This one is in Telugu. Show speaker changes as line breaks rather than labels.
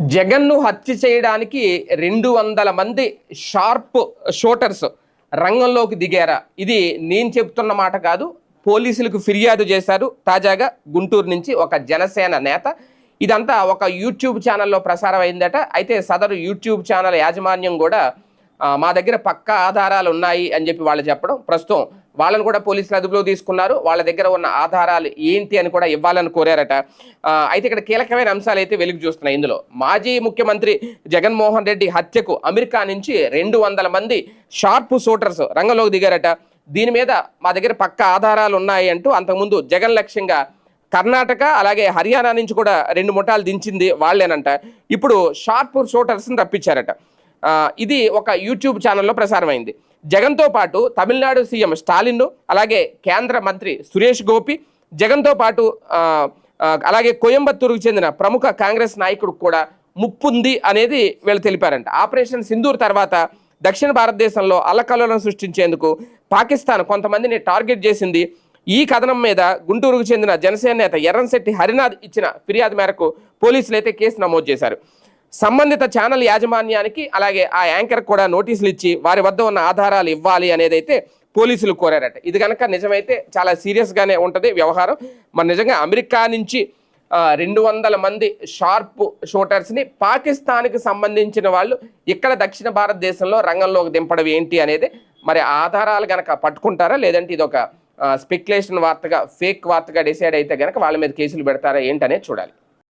జగన్ను హత్య చేయడానికి రెండు వందల మంది షార్ప్ షూటర్స్ రంగంలోకి దిగారా? ఇది నేను చెప్తున్న మాట కాదు. పోలీసులకు ఫిర్యాదు చేశారు. తాజాగా గుంటూరు నుంచి ఒక జనసేన నేత. ఇదంతా ఒక యూట్యూబ్ ఛానల్లో ప్రసారం అయిందట. అయితే సదరు యూట్యూబ్ ఛానల్ యాజమాన్యం కూడా మా దగ్గర పక్కా ఆధారాలు ఉన్నాయి అని చెప్పి వాళ్ళు చెప్పడం. ప్రస్తుతం వాళ్ళను కూడా పోలీసులు అదుపులో తీసుకున్నారు. వాళ్ళ దగ్గర ఉన్న ఆధారాలు ఏంటి అని కూడా ఇవ్వాలని కోరారట. అయితే ఇక్కడ కీలకమైన అంశాలు అయితే వెలుగు చూస్తున్నాయి ఇందులో. మాజీ ముఖ్యమంత్రి జగన్మోహన్ రెడ్డి హత్యకు అమెరికా నుంచి రెండు వందల మంది షార్ప్ షూటర్స్ రంగంలోకి దిగారట. దీని మీద మా దగ్గర పక్క ఆధారాలు ఉన్నాయి అంటూ అంతకుముందు జగన్ లక్ష్యంగా కర్ణాటక అలాగే హర్యానా నుంచి కూడా రెండు ముఠాలు దించింది వాళ్ళేనంట. ఇప్పుడు షార్ప్ షూటర్స్ని రప్పించారట. ఇది ఒక యూట్యూబ్ ఛానల్లో ప్రసారమైంది. జగన్తో పాటు తమిళనాడు సీఎం స్టాలిన్ అలాగే కేంద్ర మంత్రి సురేష్ గోపి జగన్తో పాటు అలాగే కోయంబత్తూరుకు చెందిన ప్రముఖ కాంగ్రెస్ నాయకుడు కూడా ముప్పుంది అనేది వీళ్ళు తెలిపారంట. ఆపరేషన్ సింధూర్ తర్వాత దక్షిణ భారతదేశంలో అల్లకల్లోలను సృష్టించేందుకు పాకిస్తాన్ కొంతమందిని టార్గెట్ చేసింది. ఈ కథనం మీద గుంటూరుకు చెందిన జనసేన నేత ఎర్రంశెట్టి హరినాథ్ ఇచ్చిన ఫిర్యాదు మేరకు పోలీసులు అయితే కేసు నమోదు చేశారు. సంబంధిత ఛానల్ యాజమాన్యానికి అలాగే ఆ యాంకర్ కూడా నోటీసులు ఇచ్చి వారి వద్ద ఉన్న ఆధారాలు ఇవ్వాలి అనేది అయితే పోలీసులు కోరారట. ఇది కనుక నిజమైతే చాలా సీరియస్గానే ఉంటుంది వ్యవహారం. మరి నిజంగా అమెరికా నుంచి రెండు వందల మంది షార్ప్ షూటర్స్ని పాకిస్తాన్కి సంబంధించిన వాళ్ళు ఇక్కడ దక్షిణ భారతదేశంలో రంగంలోకి దింపడం ఏంటి అనేది మరి ఆధారాలు కనుక పట్టుకుంటారా? లేదంటే ఇది ఒక స్పెక్యులేషన్ వార్తగా ఫేక్ వార్తగా డిసైడ్ అయితే కనుక వాళ్ళ మీద కేసులు పెడతారా ఏంటనేది చూడాలి.